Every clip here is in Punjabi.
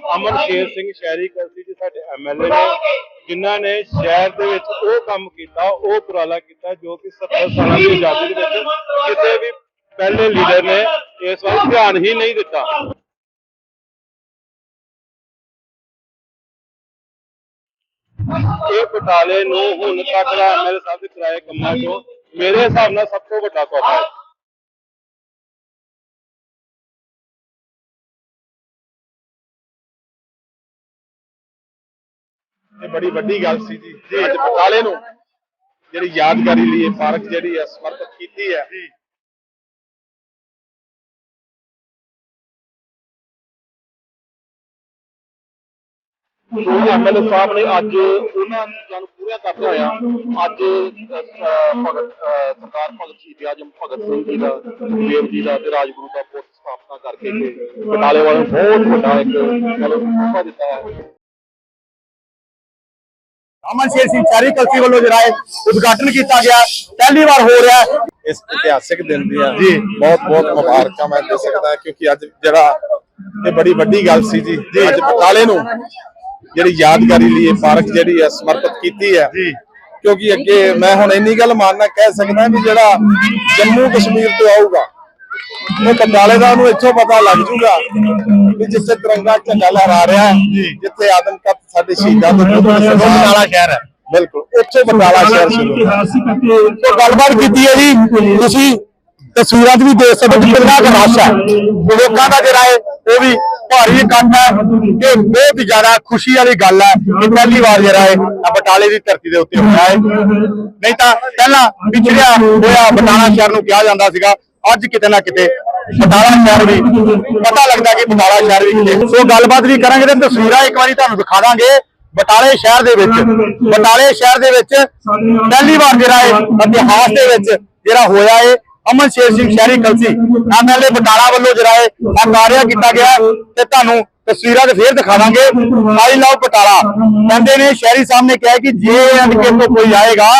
ਅਮਨ ਸ਼ੇਰ ਸਿੰਘ ਸ਼ਹਿਰੀ ਕਲਸੀ ਜੀ ਸਾਡੇ ਐਮਐਲਏ ਨੇ, ਜਿਨ੍ਹਾਂ ਨੇ ਸ਼ਹਿਰ ਦੇ ਵਿੱਚ ਉਹ ਕੰਮ ਕੀਤਾ, ਉਹ ਉਪਰਾਲਾ ਕੀਤਾ, ਜੋ ਕਿ 70 ਸਾਲਾਂ ਦੀ ਆਜ਼ਾਦੀ ਦੇ ਵਿੱਚ ਕਿਸੇ ਵੀ ਪਹਿਲੇ ਲੀਡਰ ਨੇ ਇਸ ਵੱਲ ਧਿਆਨ ਹੀ ਨਹੀਂ ਦਿੱਤਾ। ਇਹ ਬਟਾਲੇ ਨੂੰ ਹੁਣ ਤੱਕ ਦਾ ਐਮਐਲਏ ਸਾਹਿਬ ਦੇ ਕਰਾਏ ਕੰਮਾਂ ਚੋਂ ਮੇਰੇ ਹਿਸਾਬ ਨਾਲ ਸਭ ਤੋਂ ਵੱਡਾ ਤੋਹਫਾ ਹੈ। ਇਹ ਬੜੀ ਵੱਡੀ ਗੱਲ ਸੀ ਜੀ। ਅੱਜ ਬਟਾਲੇ ਨੂੰ ਜਿਹੜੀ ਯਾਦਗਾਰੀ ਲਈ ਇਹ ਪਾਰਕ ਜਿਹੜੀ ਹੈ ਸਮਰਪਿਤ ਕੀਤੀ ਹੈ। ਐਮਐਲਏ ਸਾਹਿਬ ਨੇ ਅੱਜ ਉਹਨਾਂ ਨੂੰ ਪੂਰੀਆਂ ਕਰਦੇ ਹੋਇਆ ਅੱਜ ਭਗਤ ਸਰਦਾਰ ਭਗਤ ਸ਼ਹੀਦ ਆਜਮ ਭਗਤ ਸਿੰਘ ਜੀ ਦਾ ਦੇਵ ਜੀ ਦਾ ਤੇ ਰਾਜਗੁਰੂ ਦਾ ਪੁੱਤ ਸਥਾਪਨਾ ਕਰਕੇ ਤੇ ਬਟਾਲੇ ਵਾਲਿਆਂ ਨੂੰ ਬਹੁਤ ਵੱਡਾ ਇੱਕ ਮਤਲਬ ਤੋਹਫਾ ਦਿੱਤਾ ਹੈ। ਅਮਨ ਸ਼ੇਰ ਸਿੰਘ ਸ਼ਹਿਰੀ ਕਲਸੀ ਵੱਲੋਂ ਜਿਹੜਾ ਹੈ ਉਦਘਾਟਨ ਕੀਤਾ ਗਿਆ। ਪਹਿਲੀ ਵਾਰ ਹੋ ਰਿਹਾ। ਹੈ ਇਸ ਇਤਿਹਾਸਿਕ ਦਿਨ ਦੀਆਂ ਬਹੁਤ ਬਹੁਤ ਮੁਬਾਰਕਾਂ ਮੈਂ ਦੇ ਸਕਦਾ ਕਿਉਂਕਿ ਅੱਜ ਜਿਹੜਾ ਇਹ ਬੜੀ ਵੱਡੀ ਗੱਲ ਸੀ ਜੀ। ਅੱਜ ਬਟਾਲੇ ਨੂੰ ਜਿਹੜੀ ਯਾਦਗਾਰੀ ਲਈ ਇਹ ਪਾਰਕ ਜਿਹੜੀ ਹੈ ਸਮਰਪਿਤ ਕੀਤੀ ਹੈ। ਕਿਉਂਕਿ ਅੱਗੇ ਮੈਂ ਹੁਣ ਇੰਨੀ ਗੱਲ ਮਾਨਣਾ ਕਹਿ ਸਕਦਾ ਵੀ ਜਿਹੜਾ ਜੰਮੂ ਕਸ਼ਮੀਰ ਤੋਂ ਆਊਗਾ ਉਹ ਬਟਾਲੇ ਦਾ ਉਹਨੂੰ ਇੱਥੋਂ ਪਤਾ ਲੱਗ ਜੂਗਾ ਵੀ ਜਿੱਥੇ ਤਿਰੰਗਾ ਝੰਡਾ ਲਹਿਰਾ ਰਿਹਾ ਹੈ ਜਿੱਥੇ ਆਦਮਕਤ ਸਾਡੇ ਸ਼ਹੀਦਾਂ ਤੋਂ ਬਟਾਲਾ ਸ਼ਹਿਰ ਹੈ। ਬਿਲਕੁਲ ਉੱਥੇ ਬਟਾਲਾ ਸ਼ਹਿਰ ਸ਼ੁਰੂ। ਤੋਂ ਗੱਲਬਾਤ ਕੀਤੀ ਹੈ ਜੀ ਤੁਸੀਂ ਤਸਵੀਰਾਂ 'ਚ ਵੀ ਦੇਖ ਸਕਦੇ ਹੋ ਕਿੰਨਾ ਕੁ ਰਸ਼ ਹੈ। ਲੋਕਾਂ ਦਾ ਜਿਹੜਾ ਹੈ ਉਹ ਵੀ ਭਾਰੀ ਇਕੱਠ ਹੈ ਕਿ ਬਹੁਤ ਜ਼ਿਆਦਾ ਖੁਸ਼ੀ ਵਾਲੀ ਗੱਲ ਹੈ ਕਿ ਪਹਿਲੀ ਵਾਰ ਜਿਹੜਾ ਹੈ ਬਟਾਲੇ ਦੀ ਧਰਤੀ ਦੇ ਉੱਤੇ ਹੋਇਆ ਹੈ। ਨਹੀਂ ਤਾਂ ਪਹਿਲਾਂ ਵਿਛੜਿਆ ਹੋਇਆ ਬਟਾਲਾ ਸ਼ਹਿਰ ਨੂੰ ਕਿਹਾ ਜਾਂਦਾ ਸੀਗਾ ਅੱਜ ਕਿਤੇ ਨਾ ਕਿਤੇ ਬਟਾਲਾ ਸ਼ਹਿਰ ਵੀ ਪਤਾ ਲੱਗਦਾ ਕਿ ਬਟਾਲਾ ਸ਼ਹਿਰ ਵੀ ਕਿਤੇ। ਸੋ ਗੱਲਬਾਤ ਵੀ ਕਰਾਂਗੇ ਤੇ ਤਸਵੀਰਾਂ ਇੱਕ ਵਾਰੀ ਤੁਹਾਨੂੰ ਦਿਖਾ ਦਾਂਗੇ ਬਟਾਲੇ ਸ਼ਹਿਰ ਦੇ ਵਿੱਚ। ਬਟਾਲੇ ਸ਼ਹਿਰ ਦੇ ਵਿੱਚ ਪਹਿਲੀ ਵਾਰ ਜਿਹੜਾ ਹੈ ਇਤਿਹਾਸ ਦੇ ਵਿੱਚ ਜਿਹੜਾ ਹੋਇਆ ਹੈ ਅਮਨ ਸ਼ੇਰ ਸਿੰਘ ਸ਼ਹਿਰੀ ਕਲਸੀ ਐਮਐਲਏ ਬਟਾਲਾ ਵੱਲੋਂ ਜਿਹੜਾ ਹੈ ਆ ਕਾਰਿਆ ਕੀਤਾ ਗਿਆ। ਤੇ ਤੁਹਾਨੂੰ ਤਸਵੀਰਾਂ ਤੇ ਫੇਰ ਦਿਖਾਵਾਂਗੇ ਆਈ ਲਵ ਬਟਾਲਾ। ਕਹਿੰਦੇ ਨੇ, ਸ਼ਹਿਰੀ ਸਾਹਿਬ ਨੇ ਕਿਹਾ ਕਿ ਜੇ ਅਨਕੇ ਤੋਂ ਕੋਈ ਆਏਗਾ,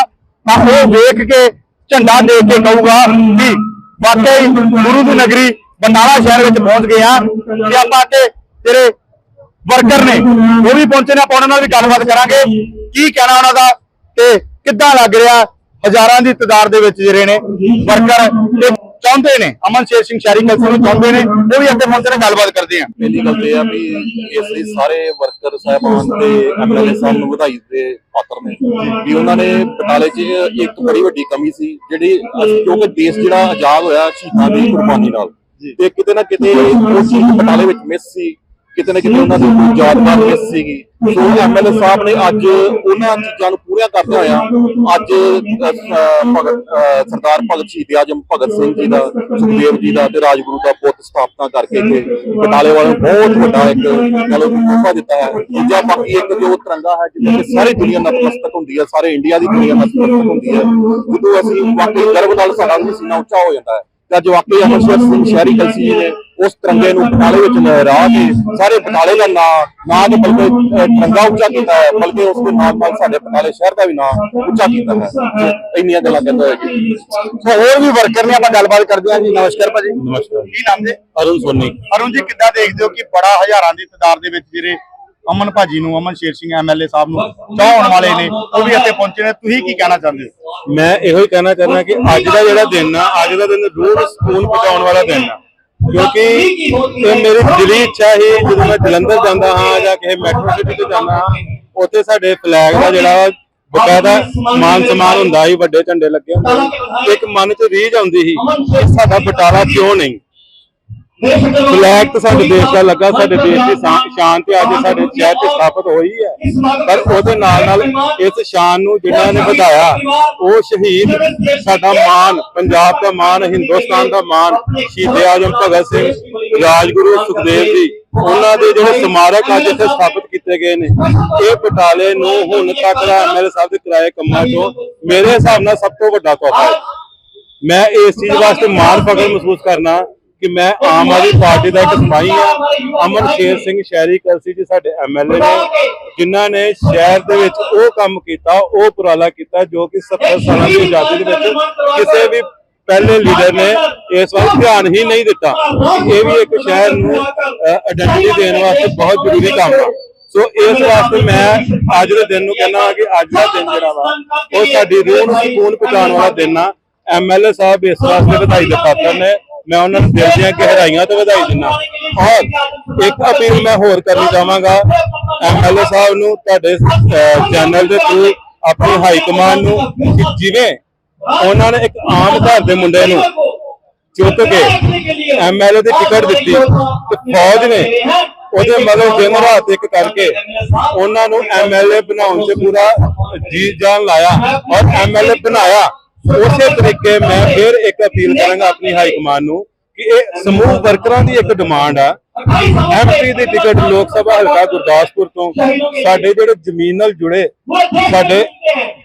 ਤਾਂ ਉਹ ਵੇਖ ਕੇ ਝੰਡਾ ਦੇ ਕੇ ਕਹੂਗਾ ਕਿ ਵਾਕਈ ਗੁਰੂ ਦੀ ਨਗਰੀ ਬਟਾਲਾ ਸ਼ਹਿਰ ਵਿੱਚ ਪਹੁੰਚ ਗਏ ਆ। ਤੇ ਆਪਾਂ ਤੇ ਤੇਰੇ ਵਰਕਰ ਨੇ, ਉਹ ਵੀ ਪਹੁੰਚੇ ਨੇ, ਆਪਾਂ ਉਹਨਾਂ ਨਾਲ ਵੀ ਗੱਲਬਾਤ ਕਰਾਂਗੇ। ਕੀ ਕਹਿਣਾ ਉਹਨਾਂ ਦਾ ਤੇ ਕਿੱਦਾਂ ਲੱਗ ਰਿਹਾ ਹਜ਼ਾਰਾਂ ਦੀ ਤਾਦਾਦ ਦੇ ਵਿੱਚ ਜਿਹੜੇ ਨੇ ਵਰਕਰ? ਤੇ ਚਾਹੁੰਦੇ ਨੇ ਅਮਨ ਸ਼ੇਰ ਸਿੰਘ ਸ਼ਹਿਰੀ ਕਲਸੀ ਨੂੰ ਚਾਹੁੰਦੇ ਨੇ ਉਹ ਵੀ ਅੱਗੇ ਪਹੁੰਚੇ ਨੇ ਗੱਲਬਾਤ ਕਰਦੇ ਆ। ਪਹਿਲੀ ਗੱਲ ਤੇ ਇਹ ਆ ਵੀ ਇਸ ਲਈ ਸਾਰੇ ਵਰਕਰ ਸਾਹਿਬਾਨ ਤੇ ਐਮਐਲਏ ਸਾਹਿਬ ਨੂੰ ਵਧਾਈ ਦੇ ਪਾਤਰ ਨੇ। ਵੀ ਉਹਨਾਂ ਨੇ ਬਟਾਲੇ 'ਚ ਇੱਕ ਬੜੀ ਵੱਡੀ ਕਮੀ ਸੀ ਜਿਹੜੀ ਕਿਉਂਕਿ ਦੇਸ਼ ਜਿਹੜਾ ਆਜ਼ਾਦ ਹੋਇਆ ਸ਼ਹੀਦਾਂ ਦੀ ਕੁਰਬਾਨੀ ਨਾਲ ਤੇ ਕਿਤੇ ਨਾ ਕਿਤੇ ਚੀਜ਼ ਬਟਾਲੇ ਵਿੱਚ ਮਿਸ ਸੀ। ਕਿਤੇ ਨਾ ਕਿਤੇ ਉਹਨਾਂ ਦੀ ਯਾਦਗਾਰ ਮਿਸ ਸੀਗੀ। ਸੋ ਐਮਐਲਏ ਸਾਹਿਬ ਨੇ ਅੱਜ ਉਹਨਾਂ ਚੀਜ਼ਾਂ ਨੂੰ ਪੂਰੀਆਂ ਕਰਦੇ ਹੋਇਆ। ਅੱਜ ਭਗਤ ਸਰਦਾਰ ਭਗਤ ਸ਼ਹੀਦ ਆਜਮ ਭਗਤ ਸਿੰਘ ਜੀ ਦਾ, ਸੁਖਦੇਵ ਜੀ ਦਾ ਤੇ ਰਾਜਗੁਰੂ ਦਾ ਪੁੱਤ ਸਥਾਪਨਾ ਕਰਕੇ ਤੇ ਬਟਾਲੇ ਵਾਲਿਆਂ ਬਹੁਤ ਵੱਡਾ ਇੱਕ ਮਤਲਬ ਤੋਹਫਾ ਦਿੱਤਾ ਹੈ। ਦੂਜਾ ਬਾਕੀ ਇੱਕ ਜੋ ਤਿਰੰਗਾ ਹੈ ਜਿਹਦੇ ਸਾਰੀ ਦੁਨੀਆ ਨਤਮਸਤਕ ਹੁੰਦੀ ਹੈ, ਸਾਰੇ ਇੰਡੀਆ ਦੀ ਦੁਨੀਆ ਨਤਮਸਤਕ ਹੁੰਦੀ ਹੈ। ਜਦੋਂ ਅਸੀਂ ਵਾਕਈ ਗਰਵ ਨਾਲ ਸਾਡਾ ਸੀਨਾ ਉੱਚਾ ਹੋ ਜਾਂਦਾ ਹੈ, ਤੇ ਅੱਜ ਵਾਕਈ ਅਮਰਸ਼ੇਰ ਸਿੰਘ ਸ਼ਹਿਰੀ ਕਲਸੀ ਜੀ ਨੇ ਉਸ ਤਿਰੰਗੇ ਨੂੰ ਬਟਾਲੇ ਵਿੱਚ ਲਹਿਰਾ ਕੇ ਸਾਰੇ ਬਟਾਲੇ ਦਾ ਨਾਂ ਨਾ ਕਿ ਬਲਕਿ ਤਿਰੰਗਾ ਉੱਚਾ ਕੀਤਾ ਹੈ ਬਲਕਿ ਉਸ ਦੇ ਨਾਲ ਨਾਲ ਸਾਡੇ ਬਟਾਲੇ ਸ਼ਹਿਰ ਦਾ ਵੀ ਨਾਂ ਉੱਚਾ ਕੀਤਾ ਹੈ। ਇੰਨੀਆਂ ਗੱਲਾਂ ਕਹਿੰਦਾ ਹੋਇਆ ਜੀ ਸੋ ਹੋਰ ਵੀ ਵਰਕਰ ਨੇ ਆਪਾਂ ਗੱਲਬਾਤ ਕਰਦੇ ਹਾਂ ਜੀ। ਨਮਸਕਾਰ ਭਾਜੀ। ਨਮਸਕਾਰ। ਕੀ ਨਾਮ ਜੀ? ਅਰੁਣ ਸੋਨੀ। ਅਰੁਣ ਜੀ ਕਿੱਦਾਂ ਦੇਖਦੇ ਹੋ ਕਿ ਬੜਾ ਹਜ਼ਾਰਾਂ ਦੀ ਤਾਦਾਦ ਦੇ ਵਿੱਚ ਜਿਹੜੇ ਅਮਨ ਭਾਜੀ ਨੂੰ ਅਮਨ ਸ਼ੇਰ ਸਿੰਘ ਐਮਐਲਏ ਸਾਹਿਬ ਨੂੰ ਚਾਹਣ ਵਾਲੇ ਨੇ ਉਹ ਵੀ ਇੱਥੇ ਪਹੁੰਚੇ ਨੇ। ਤੁਸੀਂ ਕੀ ਕਹਿਣਾ ਚਾਹੁੰਦੇ ਹੋ? ਮੈਂ ਇਹੋ ਹੀ ਕਹਿਣਾ ਚਾਹੁੰਦਾ ਕਿ ਅੱਜ ਦਾ ਜਿਹੜਾ ਦਿਨ ਆ ਅੱਜ ਦਾ ਦਿਨ ਰੂਹ ਸਕੂਨ ਪਹੁੰਚਾਉਣ ਵਾਲਾ ਦਿਨ ਆ। ਕਿਉਂਕਿ ਇਹ ਮੇਰੀ ਦਿਲੀ ਇੱਛਾ ਹੀ ਜਦੋਂ ਮੈਂ ਜਲੰਧਰ ਜਾਂਦਾ ਹਾਂ ਜਾਂ ਕਿਸੇ ਮੈਟਰੋ ਸਿਟੀ ਤੇ ਜਾਂਦਾ ਹਾਂ ਉੱਥੇ ਸਾਡੇ ਫਲੈਗ ਦਾ ਜਿਹੜਾ ਬਕਾਇਦਾ ਮਾਨ ਸਨਮਾਨ ਹੁੰਦਾ ਸੀ ਵੱਡੇ ਝੰਡੇ ਲੱਗੇ ਹੁੰਦੇ ਸੀ। ਇੱਕ ਮਨ 'ਚ ਰੀਝ ਆਉਂਦੀ ਸੀ ਕਿ ਸਾਡਾ ਬਟਾਲਾ ਕਿਉਂ ਨਹੀਂ ਫਲੈਗ ਤਾਂ ਸਾਡੇ ਦੇਸ਼ ਦਾ ਲੱਗਾ ਸਾਡੇ ਦੇਸ਼ ਦੀ ਸ਼ਾਨ- ਤੇ ਅੱਜ ਸਾਡੇ ਸ਼ਹਿਰ 'ਚ ਸਥਾਪਿਤ ਹੋਈ ਹੈ। ਪਰ ਉਹਦੇ ਨਾਲ ਨਾਲ ਇਸ ਸ਼ਾਨ ਨੂੰ ਜਿਨ੍ਹਾਂ ਨੇ ਵਧਾਇਆ ਉਹ ਸ਼ਹੀਦ ਸਾਡਾ ਮਾਨ ਪੰਜਾਬ ਦਾ ਮਾਨ ਹਿੰਦੁਸਤਾਨ ਦਾ ਮਾਨ ਸ਼ਹੀਦ ਆਜਮ ਭਗਤ ਸਿੰਘ ਰਾਜਗੁਰੂ ਸੁਖਦੇਵ ਜੀ ਉਹਨਾਂ ਦੇ ਜਿਹੜੇ ਸਮਾਰਕ ਅੱਜ ਇੱਥੇ ਸਥਾਪਿਤ ਕੀਤੇ ਗਏ ਨੇ। ਇਹ ਬਟਾਲੇ ਨੂੰ ਹੁਣ ਤੱਕ ਦਾ ਐਮਐਲਏ ਸਾਹਿਬ ਦੇ ਕਰਾਏ ਕੰਮਾਂ ਚੋਂ ਮੇਰੇ ਹਿਸਾਬ ਨਾਲ ਸਭ ਤੋਂ ਵੱਡਾ ਤੋਹਫਾ ਹੈ। ਮੈਂ ਇਸ ਚੀਜ਼ ਵਾਸਤੇ ਮਾਣ ਫਖਰ ਮਹਿਸੂਸ ਕਰਨਾ ਕਿ ਮੈਂ ਆਮ ਆਦਮੀ ਪਾਰਟੀ ਦਾ ਇੱਕ ਸਿਪਾਹੀ ਹਾਂ। ਅਮਨ ਸ਼ੇਰ ਸਿੰਘ ਸ਼ਹਿਰੀ ਕਲਸੀ ਜੀ ਸਾਡੇ ਐਮਐਲਏ ਨੇ ਜਿਨ੍ਹਾਂ ਨੇ ਸ਼ਹਿਰ ਦੇ ਵਿੱਚ ਉਹ ਕੰਮ ਕੀਤਾ ਉਹ ਉਪਰਾਲਾ ਕੀਤਾ ਜੋ ਕਿ 70 ਸਾਲਾਂ ਦੀ ਆਜ਼ਾਦੀ ਦੇ ਵਿੱਚ ਕਿਸੇ ਵੀ ਪਹਿਲੇ ਲੀਡਰ ਨੇ ਇਸ ਵੱਲ ਧਿਆਨ ਹੀ ਨਹੀਂ ਦਿੱਤਾ। ਇਹ ਵੀ ਇੱਕ ਸ਼ਹਿਰ ਨੂੰ ਆਇਡੈਂਟੀਟੀ ਦੇਣ ਵਾਸਤੇ ਬਹੁਤ ਜ਼ਰੂਰੀ ਕੰਮ ਆ। ਸੋ ਇਸ ਵਾਸਤੇ ਮੈਂ ਅੱਜ ਦੇ ਦਿਨ ਨੂੰ ਕਹਿੰਦਾ ਹਾਂ ਕਿ ਅੱਜ ਦਾ ਦਿਨ ਜਿਹੜਾ ਵਾ ਉਹ ਸਾਡੀ ਰੂਹ ਨੂੰ ਸਕੂਨ ਪਹੁੰਚਾਉਣ ਵਾਲਾ ਦਿਨ ਆ। ਐਮਐਲਏ ਸਾਹਿਬ ਇਸ ਵਾਸਤੇ ਵਧਾਈ ਦੇ ਪਾਤਰ ਨੇ। ਮੈਂ ਉਹਨਾਂ ਨੂੰ ਦਿਲ ਦੀਆਂ ਗਹਿਰਾਈਆਂ ਤੋਂ ਵਧਾਈ ਦਿੰਦਾ ਔਰ ਇੱਕ ਅਪੀਲ ਮੈਂ ਹੋਰ ਕਰਨੀ ਚਾਹਾਂਗਾ। ਐਮਐਲਏ ਸਾਹਿਬ ਨੂੰ, ਤੁਹਾਡੇ ਚੈਨਲ ਦੇ ਥਰੂ ਆਪਣੀ ਹਾਈ ਕਮਾਂਡ ਨੂੰ ਕਿ ਜਿਵੇਂ ਉਹਨਾਂ ਨੇ ਇੱਕ ਆਮ ਘਰ ਦੇ ਮੁੰਡੇ ਨੂੰ ਚੁੱਕ ਕੇ ਐਮਐਲਏ ਦੀ ਟਿਕਟ ਦਿੱਤੀ ਤੇ ਫੌਜ ਨੇ ਉਹਦੇ ਮਗਰ ਦਿਨ ਰਾਤ ਇੱਕ ਕਰਕੇ ਉਹਨਾਂ ਨੂੰ ਐਮਐਲਏ ਬਣਾਉਣ ਤੇ ਪੂਰਾ ਜੀ ਜਾਨ ਲਾਇਆ ਔਰ ਐਮਐਲਏ ਬਣਾਇਆ। ਉਸੇ ਤਰੀਕੇ ਮੈਂ ਫਿਰ ਇੱਕ ਅਪੀਲ ਕਰਾਂਗਾ ਆਪਣੀ ਹਾਈ ਕਮਾਂਡ ਨੂੰ ਕਿ ਇਹ ਸਮੂਹ ਵਰਕਰਾਂ ਦੀ ਇੱਕ ਡਿਮਾਂਡ ਆ। ਐਮਪੀ ਦੀ ਟਿਕਟ ਲੋਕ ਸਭਾ ਹਲਕਾ ਗੁਰਦਾਸਪੁਰ ਤੋਂ ਸਾਡੇ ਜਿਹੜੇ ਜ਼ਮੀਨ ਨਾਲ ਜੁੜੇ ਸਾਡੇ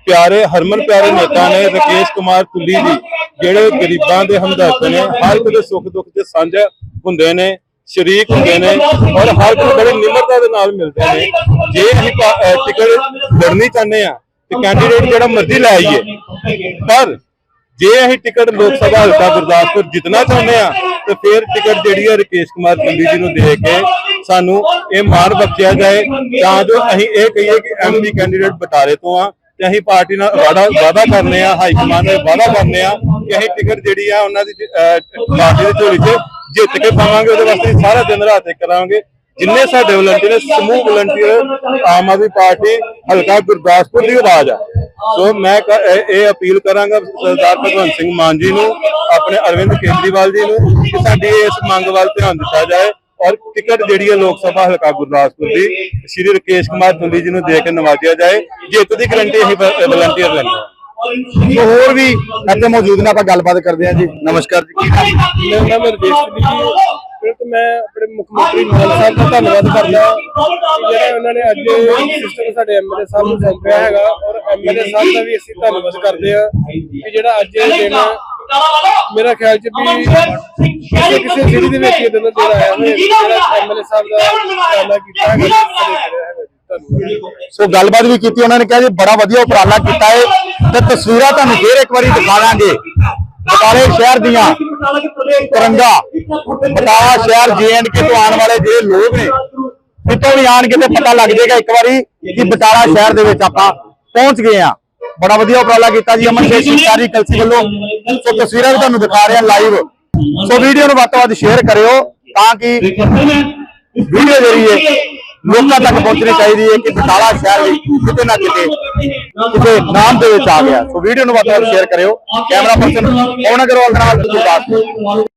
ਪਿਆਰੇ ਹਰਮਨ ਪਿਆਰੇ ਨੇਤਾ ਨੇ ਰਕੇਸ਼ ਕੁਮਾਰ ਕੁੱਲੀ ਜੀ ਜਿਹੜੇ ਗਰੀਬਾਂ ਦੇ ਹਮਦਰਦ ਨੇ ਹਰ ਇੱਕ ਦੇ ਸੁੱਖ ਦੁੱਖ ਦੇ ਸਾਂਝਾ ਹੁੰਦੇ ਨੇ ਸ਼ਰੀਕ ਹੁੰਦੇ ਨੇ ਔਰ ਹਰ ਇੱਕ ਬੜੀ ਨਿਮਰਤਾ ਦੇ ਨਾਲ ਮਿਲਦੇ ਨੇ। ਜੇ ਅਸੀਂ ਟਿਕਟ ਲੜਨੀ ਚਾਹੁੰਦੇ ਆ ਤੇ ਕੈਂਡੀਡੇਟ ਜਿਹੜਾ ਮਰਜ਼ੀ ਲੈ ਆਈਏ। ਪਰ ਜੇ ਅਸੀਂ ਟਿਕਟ ਲੋਕ ਸਭਾ ਹਲਕਾ ਗੁਰਦਾਸਪੁਰ ਜਿੱਤਣਾ ਚਾਹੁੰਦੇ ਆ ਤੇ ਫਿਰ ਟਿਕਟ ਜਿਹੜੀ ਹੈ ਰਕੇਸ਼ ਕੁਮਾਰ ਪੰਡੀ ਜੀ ਨੂੰ ਦੇ ਕੇ ਸਾਨੂੰ ਇਹ ਮਾਣ ਬਖਸ਼ਿਆ ਜਾਏ। ਤਾਂ ਜੋ ਅਸੀਂ ਇਹ ਕਹੀਏ ਕਿ ਐਮਪੀ ਕੈਂਡੀਡੇਟ ਬਟਾਲੇ ਤੋਂ ਆ ਤੇ ਅਸੀਂ ਪਾਰਟੀ ਨਾਲ ਵਾਦਾ ਵਾਦਾ ਕਰਨੇ ਆ, ਹਾਈ ਕਮਾਂਡ ਨਾਲ ਵਾਦਾ ਕਰਨੇ ਆ ਕਿ ਅਸੀਂ ਟਿਕਟ ਜਿਹੜੀ ਆ ਉਹਨਾਂ ਦੀ ਪਾਰਟੀ ਦੀ ਝੋਲੀ 'ਚ ਜਿੱਤ ਕੇ ਪਾਵਾਂਗੇ। ਉਹਦੇ ਵਾਸਤੇ ਸਾਰਾ ਦਿਨ ਰਾਤ ਕਰਾਂਗੇ। ਜਿੰਨੇ ਸਾਡੇ ਵਲੰਟੀਅਰ ਨੇ ਸਮੂਹ ਵਲੰਟੀਅਰ ਆਮ ਆਦਮੀ ਪਾਰਟੀ ਹਲਕਾ ਗੁਰਦਾਸਪੁਰ ਦੀ ਆਵਾਜ਼ ਆ। ਸੋ ਮੈਂ ਇਹ ਅਪੀਲ ਕਰਾਂਗਾ ਸਰਦਾਰ ਭਗਵੰਤ ਸਿੰਘ ਮਾਨ ਜੀ ਨੂੰ ਆਪਣੇ ਅਰਵਿੰਦ ਕੇਜਰੀਵਾਲ ਜੀ ਨੂੰ ਕਿ ਸਾਡੀ ਇਸ ਮੰਗ ਵੱਲ ਧਿਆਨ ਦਿੱਤਾ ਜਾਏ ਔਰ ਟਿਕਟ ਜਿਹੜੀ ਹੈ ਲੋਕ ਸਭਾ ਹਲਕਾ ਗੁਰਦਾਸਪੁਰ ਦੀ ਸ਼੍ਰੀ ਰਕੇਸ਼ ਕੁਮਾਰ ਤੁੰਦੀ ਜੀ ਨੂੰ ਦੇ ਕੇ ਨਵਾਜਿਆ ਜਾਏ। ਜਿੱਤ ਦੀ ਗਰੰਟੀ ਅਸੀਂ ਵਲੰਟੀਅਰ ਲੈਂਦੇ ਹਾਂ। ਹੋਰ ਵੀ ਇੱਥੇ ਮੌਜੂਦ ਨੇ ਆਪਾਂ ਗੱਲਬਾਤ ਕਰਦੇ ਹਾਂ ਜੀ। ਨਮਸਕਾਰ ਜੀ? ਮੇਰਾ ਨਾਮ ਰਜੇਸ਼ ਜੀ। ਫਿਰ ਤੇ ਮੈਂ ਆਪਣੇ ਮੁੱਖ ਮੰਤਰੀ ਮਾਨ ਸਾਹਿਬ ਦਾ ਧੰਨਵਾਦ ਕਰਦਾ ਕਿ ਉਹਨਾਂ ਨੇ ਅੱਜ ਸਿਸਟਮ ਸਾਡੇ ਐਮਐਲਏ ਸਾਹਿਬ ਨੂੰ ਸੌਂਪਿਆ ਹੈਗਾ ਔਰ ਐਮਐਲਏ ਸਾਹਿਬ ਦਾ ਵੀ ਅਸੀਂ ਧੰਨਵਾਦ ਕਰਦੇ ਹਾਂ ਕਿ ਜਿਹੜਾ ਅੱਜ ਇਹ ਦਿਨ ਮੇਰਾ ਖਿਆਲ ਚ ਵੀ ਕਿਸੇ ਸਿਟੀ ਦੇ ਵਿੱਚ ਇਹ ਦਿਨ ਜਿਹੜਾ ਆਇਆ ਹੋਇਆ ਐਮਐਲਏ ਸਾਹਿਬ ਦਾ ਉਪਰਾਲਾ ਕੀਤਾ ਹੈਗਾ ਸੋ ਗੱਲਬਾਤ ਵੀ ਕੀਤੀ, ਉਹਨਾਂ ਨੇ ਕਿਹਾ ਜੀ, ਬੜਾ ਵਧੀਆ ਉਪਰਾਲਾ ਕੀਤਾ ਹੈ ਤੇ ਤਸਵੀਰਾਂ ਤੁਹਾਨੂੰ ਫੇਰ ਇੱਕ ਵਾਰੀ ਦਿਖਾਵਾਂਗੇ ਬਟਾਲੇ ਸ਼ਹਿਰ ਦੀਆਂ ਤਿਰੰਗਾ ਬਟਾਲਾ ਸ਼ਹਿਰ ਜੀਐਨਕੇ ਤੋਂ ਆਉਣ ਵਾਲੇ ਜਿਹੜੇ ਲੋਕ ਨੇ ਕਿਤੋਂ ਵੀ ਆਣ ਕੇ ਤੇ ਪਤਾ ਲੱਗ ਜਾਏਗਾ ਇੱਕ ਵਾਰੀ ਕਿ ਬਟਾਲਾ ਸ਼ਹਿਰ ਦੇ ਵਿੱਚ ਆਪਾਂ ਪਹੁੰਚ ਗਏ ਆ ਬੜਾ ਵਧੀਆ ਉਪਰਾਲਾ ਕੀਤਾ ਜੀ ਅਮਨ ਸ਼ੇਖ ਸ਼ਿਕਾਰੀ ਕਲਸੀ ਵੱਲੋਂ। ਸੋ ਤਸਵੀਰਾਂ ਵੀ ਤੁਹਾਨੂੰ ਦਿਖਾ ਰਹੇ ਆ ਲਾਈਵ ਸੋ ਵੀਡੀਓ ਨੂੰ ਵੱਧ ਤੋਂ ਵੱਧ ਸ਼ੇਅਰ ਕਰਿਓ ਤਾਂ ਕਿ ਵੀਡੀਓ ਜਰੀਏ ਲੋਕਾਂ ਤੱਕ ਪਹੁੰਚਣੀ ਚਾਹੀਦੀ ਹੈ ਕਿ ਬਟਾਲਾ ਸ਼ਹਿਰ ਵੀ ਕਿਤੇ ਨਾ ਕਿਤੇ ਕਿਸੇ ਨਾਮ ਦੇ ਵਿੱਚ ਆ ਗਿਆ। ਸੋ ਵੀਡੀਓ ਨੂੰ ਵੱਧ ਤੋਂ ਵੱਧ ਸ਼ੇਅਰ ਕਰਿਓ। ਕੈਮਰਾ ਪਰਸਨ ਪਵਨ ਅਗਰਵਾਲ ਨਾਲ ਗੁਰਦਾਸਪੁਰ